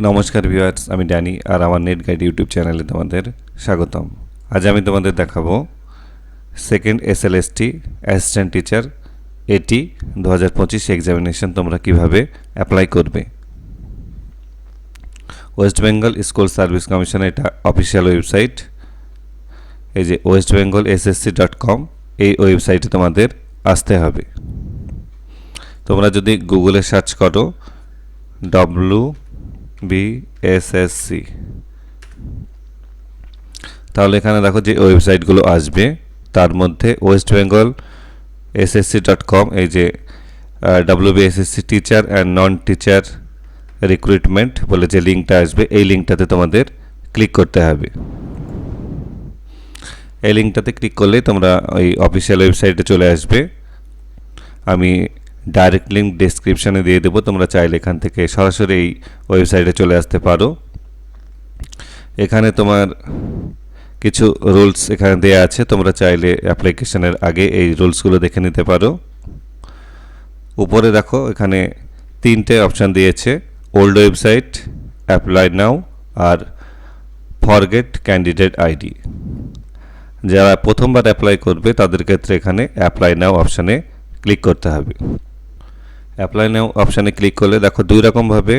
নমস্কার ভিউয়ার্স, আমি ড্যানি আর আমার নেট গাইড ইউটিউব চ্যানেলে তোমাদের স্বাগতম। আজ আমি তোমাদের দেখাবো সেকেন্ড এসএলএসটি অ্যাসিস্ট্যান্ট টিচার এটি দু হাজার পঁচিশ এক্সামিনেশন তোমরা কীভাবে অ্যাপ্লাই করবে। ওয়েস্ট বেঙ্গল স্কুল সার্ভিস কমিশনের এটা অফিসিয়াল ওয়েবসাইট এই যে West Bengal SSC dot com এই ওয়েবসাইটে তোমাদের আসতে হবে। তোমরা যদি গুগলে সার্চ করো ডব্লু বিএসএসসি তাহলে এখানে দেখো যে ওয়েবসাইটগুলো আসবে। তার মধ্যে West Bengal SSC dot com এই যে WBSSC teacher and non teacher recruitment বলে যে লিঙ্কটা আসবে, এই লিঙ্কটাতে তোমাদের ক্লিক করতে হবে। এই লিঙ্কটাতে ক্লিক করলে তোমরা ওই অফিসিয়াল ওয়েবসাইটে চলে আসবে। আমি ডাইরেক্ট লিঙ্ক ডেসক্রিপশানে দিয়ে দেবো, তোমরা চাইলে এখান থেকে সরাসরি এই ওয়েবসাইটে চলে আসতে পারো। এখানে তোমার কিছু রুলস এখানে দেওয়া আছে, তোমরা চাইলে অ্যাপ্লিকেশনের আগে এই রুলসগুলো দেখে নিতে পারো। উপরে দেখো, এখানে তিনটে অপশান দিয়েছে, ওল্ড ওয়েবসাইট, অ্যাপ্লাই নাও আর ফরগেট ক্যান্ডিডেট আইডি। যারা প্রথমবার অ্যাপ্লাই করবে, তাদের ক্ষেত্রে এখানে অ্যাপ্লাই নাও অপশানে ক্লিক করতে হবে। অ্যাপ্লাই নাও অপশানে ক্লিক করলে, দেখো দুই রকমভাবে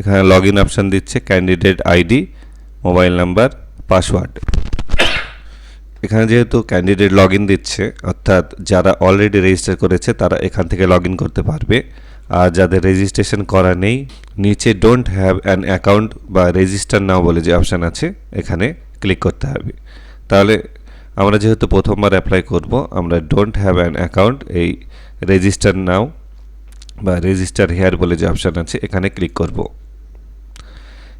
এখানে লগ ইন অপশান দিচ্ছে candidate ID mobile number password এখানে যেহেতু ক্যান্ডিডেট লগ ইন দিচ্ছে, অর্থাৎ যারা অলরেডি রেজিস্টার করেছে, তারা এখান থেকে লগ ইন করতে পারবে। আর যাদের রেজিস্ট্রেশন করা নেই, নিচে ডোন্ট হ্যাভ অ্যান অ্যাকাউন্ট বা রেজিস্টার নাও বলে যে অপশান আছে, এখানে ক্লিক করতে হবে। তাহলে আমরা যেহেতু প্রথমবার অ্যাপ্লাই করব, আমরা ডোন্ট হ্যাভ অ্যান অ্যাকাউন্ট এই রেজিস্টার নাও বা রেজিস্টার হেয়ার বলে যে অপশান আছে, এখানে ক্লিক করব।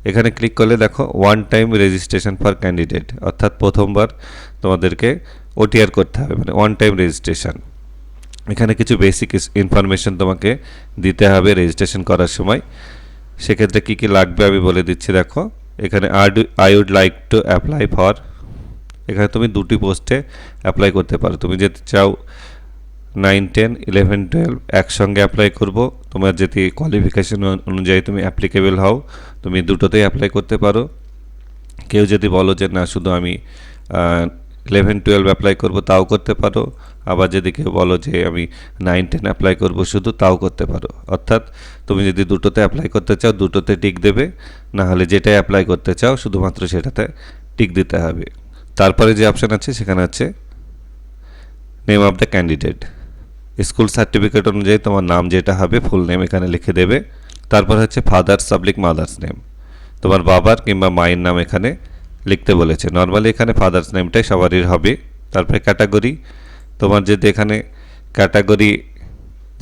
এখানে ক্লিক করলে দেখো one time registration for candidate অর্থাৎ প্রথমবার তোমাদেরকে ওটিআর করতে হবে মানে ওয়ান টাইম রেজিস্ট্রেশন এখানে কিছু বেসিক ইনফরমেশন তোমাকে দিতে হবে রেজিস্ট্রেশন করার সময়। সেক্ষেত্রে কী কী লাগবে আমি বলে দিচ্ছি, দেখো, এখানে I would like to apply for এখানে তুমি দুটি পোস্টে অ্যাপ্লাই করতে পারো। তুমি যদি চাও নাইন টেন ইলেভেন টুয়েলভ একসঙ্গে অ্যাপ্লাই করব। তোমার যদি কোয়ালিফিকেশন অনুযায়ী তুমি অ্যাপ্লিকেবল হও। তুমি দুটোতেই অ্যাপ্লাই করতে পারো। কেউ যদি বলো যে না, শুধু আমি ইলেভেন টুয়েলভ অ্যাপ্লাই করব, তাও করতে পারো। আবার যদি কেউ বলো যে আমি নাইন টেন অ্যাপ্লাই করব, শুধু তাও করতে পারো। অর্থাৎ তুমি যদি দুটোতে অ্যাপ্লাই করতে চাও, দুটোতে টিক দেবে। না হলে যেটাই অ্যাপ্লাই করতে চাও, শুধুমাত্র সেটাতে টিক দিতে হবে। তারপরে যে অপশান আছে, সেখানে আছে name of the candidate school certificate অনুযায়ী তোমার নাম যেটা হবে ফুল নেম এখানে লিখে দেবে। তারপর হচ্ছে ফাদার্স পাবলিক মাদার্স নেম তোমার বাবার কিংবা মায়ের নাম এখানে লিখতে বলেছে। নর্মালি এখানে ফাদার্স নেমটাই সবারই হবে। তারপরে ক্যাটাগরি তোমার যদি এখানে ক্যাটাগরি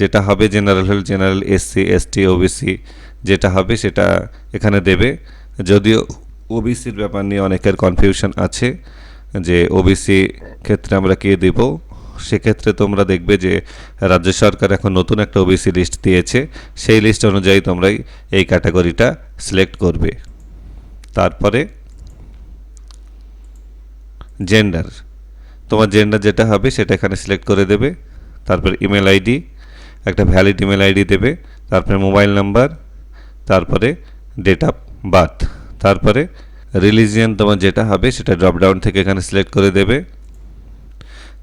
যেটা হবে জেনারেল হল জেনারেল এসসি এসটি ওবিসি যেটা হবে সেটা এখানে দেবে। যদিও ওবিসির ব্যাপার নিয়ে অনেকের কনফিউশন আছে, যে ওবিসি ক্ষেত্রে আমরা কে দেব? সেক্ষেত্রে তোমরা দেখবে যে রাজ্য সরকার এখন নতুন একটা ওবিসি লিস্ট দিয়েছে। সেই লিস্ট অনুযায়ী তোমরাই এই ক্যাটাগরিটা সিলেক্ট করবে। তারপরে জেন্ডার তোমার জেন্ডার যেটা হবে সেটা এখানে সিলেক্ট করে দেবে। তারপর ইমেল আইডি একটা ভ্যালিড ইমেল আইডি দেবে। তারপরে মোবাইল নাম্বার তারপরে ডেট অফ বার্থ তারপরে রিলিজিয়ান তোমার যেটা হবে সেটা ড্রপডাউন থেকে এখানে সিলেক্ট করে দেবে।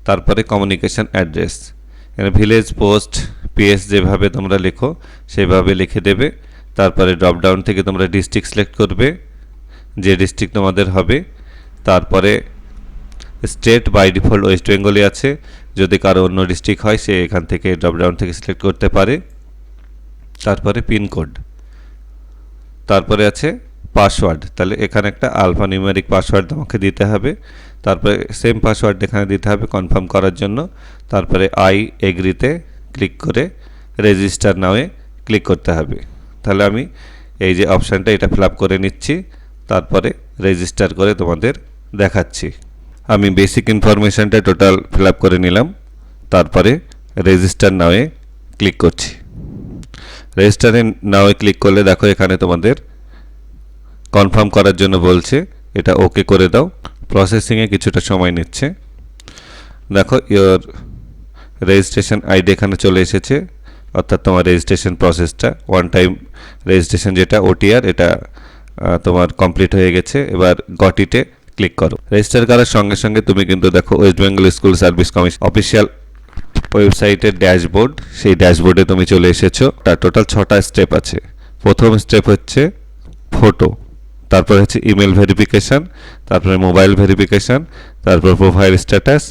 তারপরে কমিউনিকেশান অ্যাড্রেস এখানে ভিলেজ পোস্ট পিএস যেভাবে তোমরা লেখো, সেভাবে লিখে দেবে। তারপরে ড্রপডাউন থেকে তোমরা ডিস্ট্রিক্ট সিলেক্ট করবে, যে ডিস্ট্রিক্ট তোমাদের হবে। তারপরে স্টেট বাই ডিফল্ট ওয়েস্ট বেঙ্গলে আছে। যদি কারও অন্য ডিস্ট্রিক্ট হয়, সে এখান থেকে ড্রপডাউন থেকে সিলেক্ট করতে পারে। তারপরে পিনকোড তারপরে আছে পাসওয়ার্ড তাহলে এখানে একটা আলফা নিউমেরিক পাসওয়ার্ড তোমাকে দিতে হবে। তারপরে সেম পাসওয়ার্ড এখানে দিতে হবে কনফার্ম করার জন্য। তারপরে আই এগ্রিতে ক্লিক করে রেজিস্টার নাওয়ে ক্লিক করতে হবে। তাহলে আমি এই যে অপশানটা এটা ফিল করে নিচ্ছি, তারপরে রেজিস্টার করে তোমাদের দেখাচ্ছি। আমি বেসিক ইনফরমেশানটা টোটাল ফিল করে নিলাম, তারপরে রেজিস্টার নাওয়ে ক্লিক করছি। রেজিস্টারে নাওয়ে ক্লিক করলে দেখো এখানে তোমাদের কনফার্ম করার জন্য বলছে, এটা ওকে করে দাও। প্রসেসিংয়ে কিছুটা সময় নিচ্ছে। দেখো ইয়োর রেজিস্ট্রেশন আইডি এখানে চলে এসেছে। অর্থাৎ তোমার রেজিস্ট্রেশন প্রসেসটা ওয়ান টাইম রেজিস্ট্রেশন যেটা ওটিআর এটা তোমার কমপ্লিট হয়ে গেছে। এবার গটিতে ক্লিক করো। রেজিস্টার করার সঙ্গে সঙ্গে তুমি কিন্তু দেখো West Bengal school service commission official ওয়েবসাইটের ড্যাশবোর্ড সেই ড্যাশবোর্ডে তুমি চলে এসেছ। তার টোটাল ছটা স্টেপ আছে। প্রথম স্টেপ হচ্ছে ফটো তারপর হচ্ছে ইমেল ভেরিফিকেশান তারপরে মোবাইল ভেরিফিকেশান তারপর প্রোফাইল স্ট্যাটাস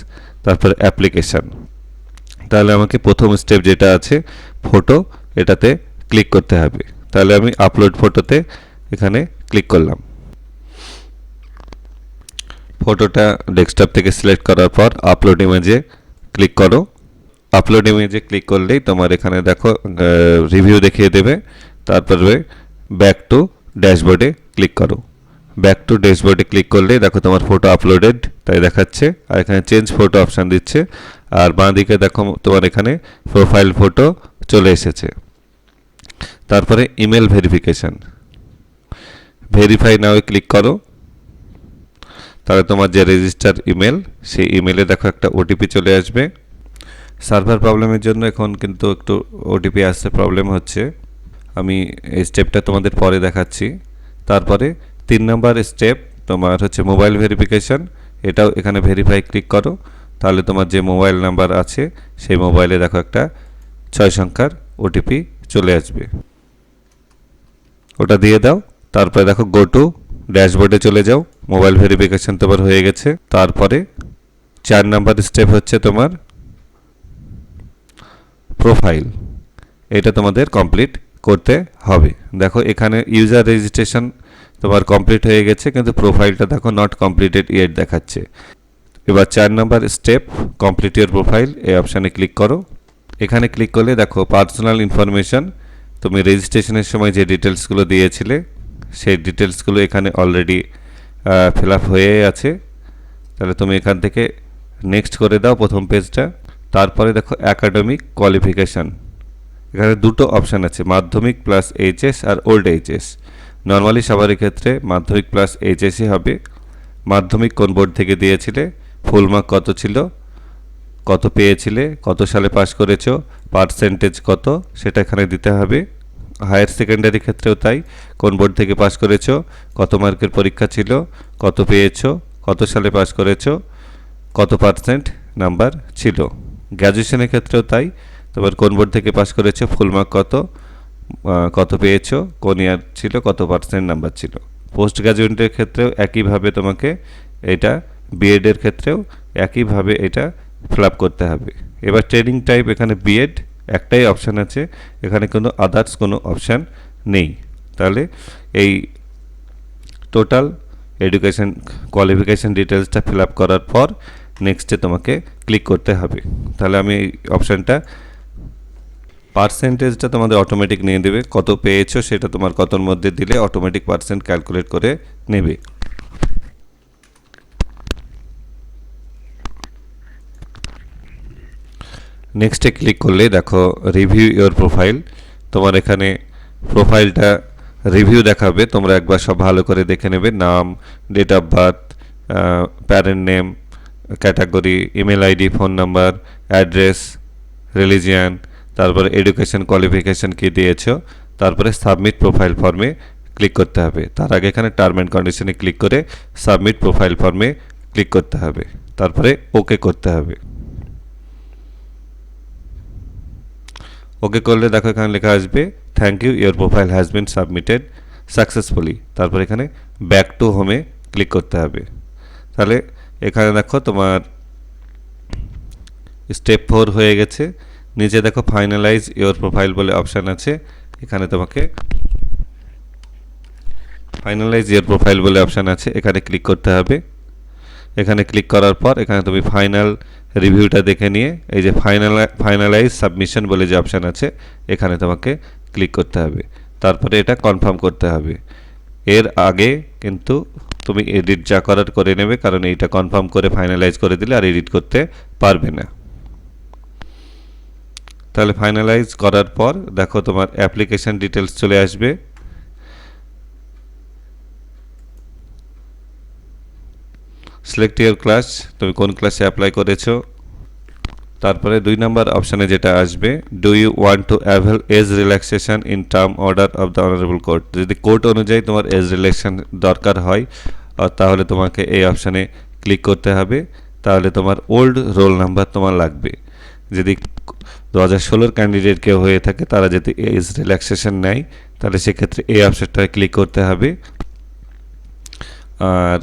তারপর অ্যাপ্লিকেশান তাহলে আমাকে প্রথম স্টেপ যেটা আছে ফটো এটাতে ক্লিক করতে হবে। তাহলে আমি আপলোড ফটোতে এখানে ক্লিক করলাম। ফটোটা ডেস্কটপ থেকে সিলেক্ট করার পর আপলোড ইমেজে ক্লিক করো। আপলোড ইমেজে ক্লিক করলেই তোমার এখানে দেখো রিভিউ দেখিয়ে দেবে। তারপরে ব্যাক টু ড্যাশবোর্ডে ক্লিক করো। ব্যাক টু ড্যাশবোর্ডে ক্লিক করলে দেখো তোমার ফটো আপলোডেড তাই দেখাচ্ছে। আর এখানে চেঞ্জ ফটো অপশান দিচ্ছে। আর বাঁ দিকে দেখো তোমার এখানে প্রোফাইল ফটো চলে এসেছে। তারপরে email verification verify now click করো। তাহলে তোমার যে রেজিস্টার ইমেল সেই ইমেলে দেখো একটা ওটিপি চলে আসবে। সার্ভার প্রবলেমের জন্য এখন কিন্তু একটু ওটিপি আসতে প্রবলেম হচ্ছে। আমি এই স্টেপটা তোমাদের পরে দেখাচ্ছি। তারপরে তিন নম্বর স্টেপ তোমার হচ্ছে মোবাইল ভেরিফিকেশান এটাও এখানে ভেরিফাই ক্লিক করো। তাহলে তোমার যে মোবাইল নাম্বার আছে, সেই মোবাইলে দেখো একটা ছয় সংখ্যার ওটিপি চলে আসবে। ওটা দিয়ে দাও, তারপরে দেখো গো টু ড্যাশবোর্ডে চলে যাও মোবাইল ভেরিফিকেশান তোমার হয়ে গেছে। তারপরে চার নাম্বার স্টেপ হচ্ছে তোমার প্রোফাইল এটা তোমাদের কমপ্লিট করতে হবে। দেখো, এখানে ইউজার রেজিস্ট্রেশন তোমার কমপ্লিট হয়ে গেছে, কিন্তু প্রোফাইলটা দেখো নট কমপ্লিটেড ইয়েট দেখাচ্ছে। এবার চার নম্বর স্টেপ কমপ্লিট ইয়ার প্রোফাইল এই অপশানে ক্লিক করো। এখানে ক্লিক করলে দেখো পার্সোনাল ইনফরমেশন তুমি রেজিস্ট্রেশনের সময় যে ডিটেলসগুলো দিয়েছিলে, সেই ডিটেলসগুলো এখানে অলরেডি ফিল আপ হয়ে আছে। তাহলে তুমি এখান থেকে নেক্সট করে দাও প্রথম পেজটা তারপরে দেখো অ্যাকাডেমিক কোয়ালিফিকেশান এখানে দুটো অপশান আছে, মাধ্যমিক প্লাস এইচএস আর ওল্ড এইচএস নর্মালি সবারই ক্ষেত্রে মাধ্যমিক প্লাস এইচএসই হবে। মাধ্যমিক কোন বোর্ড থেকে দিয়েছিলে? ফুল মার্ক কত ছিল? কত পেয়েছিলে? কত সালে পাশ করেছ? পার্সেন্টেজ কত? সেটা এখানে দিতে হবে। হায়ার সেকেন্ডারি ক্ষেত্রেও তাই। কোন বোর্ড থেকে পাশ করেছ? কত মার্কের পরীক্ষা ছিল? কত পেয়েছ? কত সালে পাশ করেছ? কত পার্সেন্ট নাম্বার ছিল? গ্র্যাজুয়েশনের ক্ষেত্রেও তাই। তোমার কোন বোর্ড থেকে পাশ করেছ? ফুল মার্ক কত? কত পেয়েছ? কোন ইয়ার ছিল? কত পার্সেন্ট নাম্বার ছিল? পোস্ট গ্রাজুয়েটের ক্ষেত্রেও একইভাবে তোমাকে এটা বিএডের ক্ষেত্রেও একইভাবে এটা ফিল করতে হবে। এবার ট্রেনিং টাইপ এখানে বিএড একটাই অপশান আছে। এখানে কোনো আদার্স কোনো অপশান নেই। তাহলে এই টোটাল এডুকেশন কোয়ালিফিকেশান ডিটেলসটা ফিল আপ করার পর নেক্সটে তোমাকে ক্লিক করতে হবে। তাহলে আমি এই অপশানটা পার্সেন্টেজটা তোমাদের অটোমেটিক নিয়ে দেবে কত পেয়েছ সেটা তোমার কতর মধ্যে দিলে অটোমেটিক পার্সেন্ট ক্যালকুলেট করে নেবে। নেক্সটে ক্লিক করলে দেখো রিভিউ ইওর প্রোফাইল তোমার এখানে প্রোফাইলটা রিভিউ দেখাবে। তোমরা একবার সব ভালো করে দেখে নেবে। নাম date of birth parent name category email ID phone number address religion তারপরে এডুকেশন কোয়ালিফিকেশন কি দিয়েছ, তারপরে সাবমিট প্রোফাইল ফর্মে ক্লিক করতে হবে। তার আগে এখানে টার্ম অ্যান্ড কন্ডিশনে ক্লিক করে সাবমিট প্রোফাইল ফর্মে ক্লিক করতে হবে। তারপরে ওকে করতে হবে। ওকে করলে দেখো এখানে লেখা আসবে thank you your profile has been submitted successfully তারপর এখানে ব্যাক টু হোমে ক্লিক করতে হবে। তাহলে এখানে দেখো তোমার স্টেপ ফোর হয়ে গেছে। নিচে দেখো ফাইনালাইজ ইওর প্রোফাইল বলে অপশান আছে। এখানে তোমাকে ফাইনালাইজ ইওর প্রোফাইল বলে অপশান আছে, এখানে ক্লিক করতে হবে। এখানে ক্লিক করার পর এখানে তুমি ফাইনাল রিভিউটা দেখে নিয়ে, এই যে ফাইনাল ফাইনালাইজ সাবমিশন বলে যে অপশান আছে, এখানে তোমাকে ক্লিক করতে হবে। তারপরে এটা কনফার্ম করতে হবে। এর আগে কিন্তু তুমি এডিট যা করার করে নেবে, কারণ এইটা কনফার্ম করে ফাইনালাইজ করে দিলে আর এডিট করতে পারবে না। তাহলে ফাইনালাইজ করার পর দেখো তোমার অ্যাপ্লিকেশান ডিটেলস চলে আসবে। সিলেক্ট ইয়ার ক্লাস তুমি কোন ক্লাসে অ্যাপ্লাই করেছ? তারপরে দুই নম্বর অপশানে যেটা আসবে do you want to avail age relaxation in term order of the honourable court যদি কোর্ট অনুযায়ী তোমার এজ রিল্যাক্সেশন দরকার হয় তাহলে তোমাকে এই অপশানে ক্লিক করতে হবে। তাহলে তোমার ওল্ড রোল নাম্বার তোমার লাগবে। যদি দু হাজার ষোলোর ক্যান্ডিডেট কেউ হয়ে থাকে, তারা যদি এজ রিল্যাক্সেশন নেয়, তাহলে সেক্ষেত্রে এই অপশানটায় ক্লিক করতে হবে। আর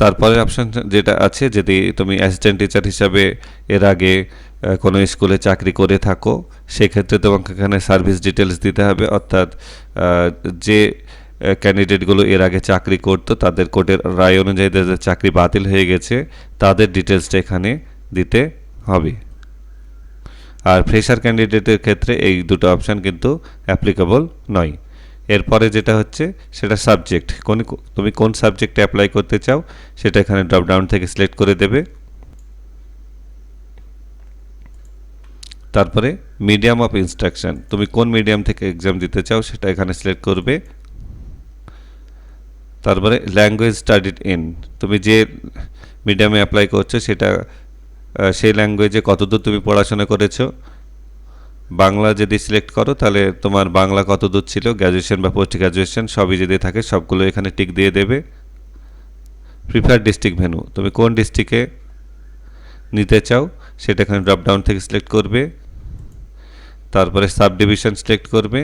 তারপরে অপশান যেটা আছে, যদি তুমি অ্যাসিস্ট্যান্ট টিচার হিসাবে এর আগে কোনো স্কুলে চাকরি করে থাকো, সেক্ষেত্রে তোমাকে এখানে সার্ভিস ডিটেলস দিতে হবে। অর্থাৎ যে ক্যান্ডিডেটগুলো এর আগে চাকরি করতো, তাদের কোর্টের রায় অনুযায়ী যাদের চাকরি বাতিল হয়ে গেছে, তাদের ডিটেলসটা এখানে দিতে হবে। আর ফ্রেশার ক্যান্ডিডেটের ক্ষেত্রে এই দুটো অপশান কিন্তু অ্যাপ্লিকেবল নয়। এরপরে যেটা হচ্ছে, সেটা সাবজেক্ট কোন তুমি কোন সাবজেক্টে অ্যাপ্লাই করতে চাও, সেটা এখানে ড্রপ ডাউন থেকে সিলেক্ট করে দেবে। তারপরে মিডিয়াম অফ ইনস্ট্রাকশন তুমি কোন মিডিয়াম থেকে এক্সাম দিতে চাও, সেটা এখানে সিলেক্ট করবে। তারপরে ল্যাঙ্গুয়েজ স্টাডিড ইন তুমি যে মিডিয়ামে অ্যাপ্লাই করছ সেটা সেই ল্যাঙ্গুয়েজে কতদূর তুমি পড়াশোনা করেছ? বাংলা যদি সিলেক্ট করো তাহলে তোমার বাংলা কত দূর ছিল? গ্র্যাজুয়েশন বা পোস্ট গ্র্যাজুয়েশন সবই যদি থাকে সবগুলো এখানে টিক দিয়ে দেবে। প্রিফার ডিস্ট্রিক্ট ভেনু তুমি কোন ডিস্ট্রিক্টে নিতে চাও সেটা এখানে ড্রপ ডাউন থেকে সিলেক্ট করবে। তারপরে সাব ডিভিশন সিলেক্ট করবে।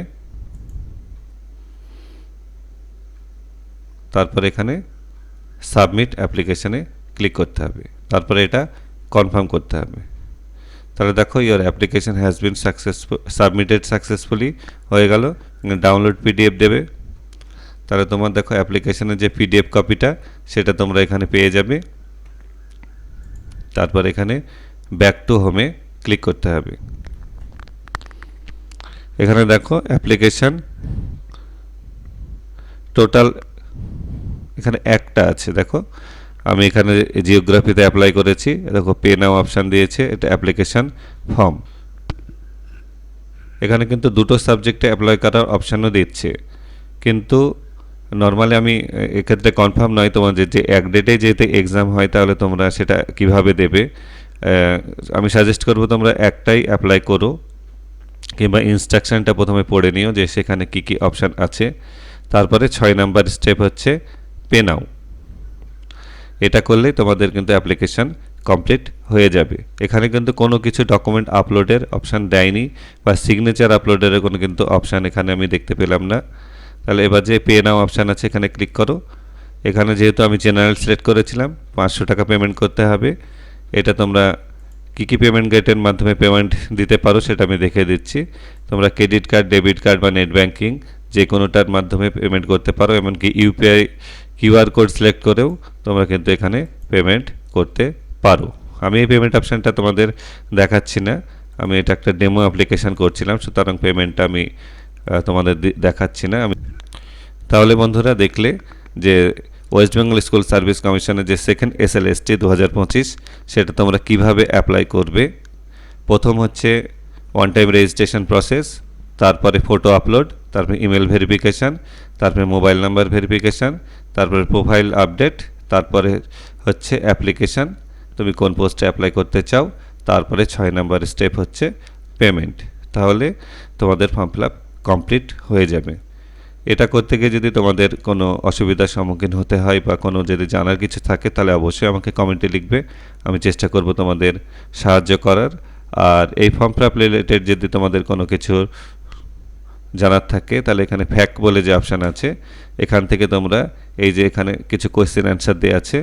তারপরে এখানে সাবমিট অ্যাপ্লিকেশানে ক্লিক করতে হবে। তারপরে এটা কনফার্ম করতে হবে। তাহলে দেখো your application has been successful submitted successfully হয়ে গেল। ডাউনলোড পিডিএফ দেবে। তাহলে তোমার দেখো অ্যাপ্লিকেশনের যে পিডিএফ কপিটা সেটা তোমরা এখানে পেয়ে যাবে। তারপর এখানে ব্যাক টু হোমে ক্লিক করতে হবে। এখানে দেখো অ্যাপ্লিকেশন টোটাল এখানে একটা আছে, দেখো। আমি এখানে জিওগ্রাফিতে অ্যাপ্লাই করেছি। দেখো পে নাও অপশান দিয়েছে, এটা অ্যাপ্লিকেশান ফর্ম এখানে কিন্তু দুটো সাবজেক্টে অ্যাপ্লাই করার অপশানও দিচ্ছে। কিন্তু নর্মালি আমি এক্ষেত্রে কনফার্ম নয় তোমাদের যে এক ডেটে যেতে এক্সাম হয়, তাহলে তোমরা সেটা কীভাবে দেবে? আমি সাজেস্ট করব তোমরা একটাই অ্যাপ্লাই করো, কিংবা ইনস্ট্রাকশনটা প্রথমে পড়ে নিও যে সেখানে কি কি অপশান আছে। তারপরে ছয় নাম্বার স্টেপ হচ্ছে পে নাও। এটা করলেই তোমাদের কিন্তু অ্যাপ্লিকেশন কমপ্লিট হয়ে যাবে। এখানে কিন্তু কোনো কিছু ডকুমেন্ট আপলোডের অপশান দেয়নি বা সিগনেচার আপলোডের কোনো কিন্তু অপশান এখানে আমি দেখতে পেলাম না। তাহলে এবার যে পে নাও অপশান আছে এখানে ক্লিক করো। এখানে যেহেতু আমি জেনারেল সিলেক্ট করেছিলাম, পাঁচশো টাকা পেমেন্ট করতে হবে। এটা তোমরা কী কী পেমেন্ট গেটের মাধ্যমে পেমেন্ট দিতে পারো সেটা আমি দেখে দিচ্ছি। তোমরা ক্রেডিট কার্ড ডেবিট কার্ড বা নেট ব্যাঙ্কিং যে কোনোটার মাধ্যমে পেমেন্ট করতে পারো, এমনকি ইউপিআই কিউআর কোড সিলেক্ট করেও তোমরা কিন্তু এখানে পেমেন্ট করতে পারো। আমি এই পেমেন্ট অপশানটা তোমাদের দেখাচ্ছি না। আমি এটা একটা ডেমো অ্যাপ্লিকেশান করছিলাম, সুতরাং পেমেন্টটা আমি তোমাদের দেখাচ্ছি না। আমি তাহলে বন্ধুরা দেখলে যে ওয়েস্ট বেঙ্গল স্কুল সার্ভিস কমিশনের যে second S L S T দু হাজার পঁচিশ, সেটা তোমরা কীভাবে অ্যাপ্লাই করবে? প্রথম হচ্ছে ওয়ান টাইম রেজিস্ট্রেশন প্রসেস তারপরে ফটো আপলোড তারপরে ইমেল ভেরিফিকেশান তারপরে মোবাইল নাম্বার ভেরিফিকেশান তারপরে প্রোফাইল আপডেট তারপরে হচ্ছে অ্যাপ্লিকেশান তুমি কোন পোস্টে অ্যাপ্লাই করতে চাও, তারপরে ছয় নাম্বার স্টেপ হচ্ছে পেমেন্ট তাহলে তোমাদের ফর্ম ফিল আপ কমপ্লিট হয়ে যাবে। এটা করতে গিয়ে যদি তোমাদের কোনো অসুবিধার সম্মুখীন হতে হয় বা কোনো যদি জানার কিছু থাকে, তাহলে অবশ্যই আমাকে কমেন্টে লিখবে। আমি চেষ্টা করব তোমাদের সাহায্য করার। আর এই ফর্ম ফিল আপ রিলেটেড যদি তোমাদের কোনো কিছু জানার থাকে, তাহলে এখানে ফ্যাক বলে যে অপশান আছে, এখান থেকে তোমরা এই যে এখানে কিছু কোয়েশ্চেন অ্যান্সার দেওয়া আছে,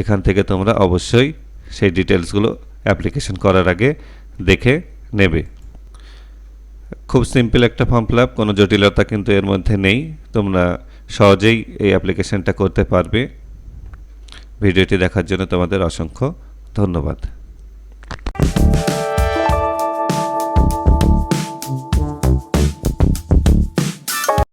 এখান থেকে তোমরা অবশ্যই সেই ডিটেলসগুলো অ্যাপ্লিকেশন করার আগে দেখে নেবে। খুব সিম্পল একটা ফর্ম ফিল আপ কোনো জটিলতা কিন্তু এর মধ্যে নেই, তোমরা সহজেই এই অ্যাপ্লিকেশনটা করতে পারবে। ভিডিওটি দেখার জন্য তোমাদের অসংখ্য ধন্যবাদ।